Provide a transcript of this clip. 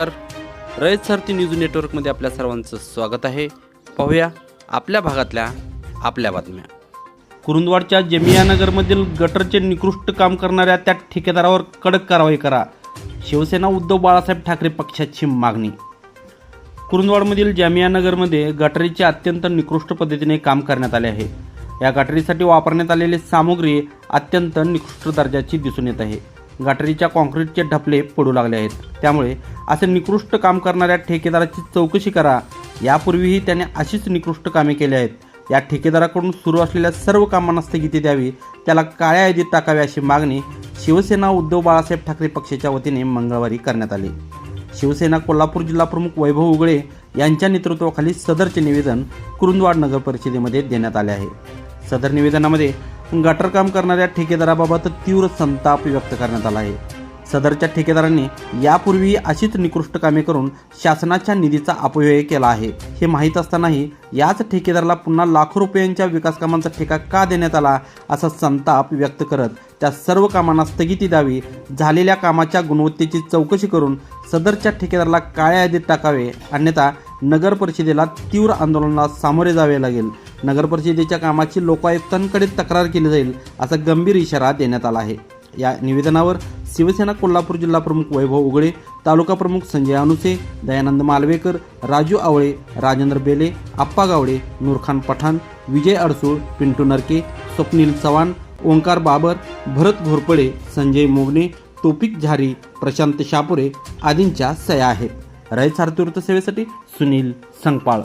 तर रयत सारथी न्यूज नेटवर्कमध्ये आपल्या सर्वांचं स्वागत आहे. पाहूया आपल्या भागातल्या आपल्या बातम्या. कुरुंदवाडच्या जमियानगरमधील गटरचे निकृष्ट काम करणाऱ्या त्या ठेकेदारावर कडक कारवाई करा. शिवसेना उद्धव बाळासाहेब ठाकरे पक्षाची मागणी. कुरुंदवाडमधील जामियानगरमध्ये गटरीचे अत्यंत निकृष्ट पद्धतीने काम करण्यात आले आहे. या गटरीसाठी वापरण्यात आलेली सामुग्री अत्यंत निकृष्ट दर्जाची दिसून येत आहे. गटरीच्या काँक्रीटचे ढपले पडू लागले आहेत. त्यामुळे असे निकृष्ट काम करणाऱ्या ठेकेदाराची चौकशी करा. यापूर्वीही त्याने अशीच निकृष्ट कामे केली आहेत. या ठेकेदाराकडून सुरू असलेल्या सर्व कामांना स्थगिती द्यावी त्याला काळ्या यादीत टाकावी अशी मागणी शिवसेना उद्धव बाळासाहेब ठाकरे पक्षाच्या वतीने मंगळवारी करण्यात आली. शिवसेना कोल्हापूर जिल्हा प्रमुख वैभव उगळे यांच्या नेतृत्वाखाली सदरचे निवेदन कुरुंदवाड नगर परिषदेमध्ये देण्यात आले आहे. सदर निवेदनामध्ये गटर काम करणाऱ्या ठेकेदाराबाबत तीव्र संताप व्यक्त करण्यात आला आहे. सदरच्या ठेकेदारांनी यापूर्वी अशीच निकृष्ट कामे करून शासनाच्या निधीचा अपव्यय केला आहे. हे माहीत असतानाही याच ठेकेदाराला पुन्हा लाखो रुपयांच्या विकास कामांचा ठेका का देण्यात आला असा संताप व्यक्त करत त्या सर्व कामांना स्थगिती द्यावी झालेल्या कामाच्या गुणवत्तेची चौकशी करून सदरच्या ठेकेदाराला काळ्या यादीत टाकावे अन्यथा नगर परिषदेला तीव्र आंदोलनाला सामोरे जावे लागेल. नगर परिषदेच्या कामाची लोकायुक्तांकडे तक्रार केली जाईल असा गंभीर इशारा देण्यात आला आहे. या निवेदनावर शिवसेना कोल्हापूर जिल्हा प्रमुख वैभव उगडे तालुका प्रमुख संजय अनुसे दयानंद मालवेकर राजू आवळे राजेंद्र बेले आप्पा गावडे नूरखान पठाण विजय अडसूळ पिंटू नरके स्वप्नील चव्हाण ओंकार बाबर भरत घोरपडे संजय मोगणे टोपिक झारी प्रशांत शापुरे आदींच्या सया आहेत. रयत सारथी वृत्तसेवेसाठी सुनील संगपाळ.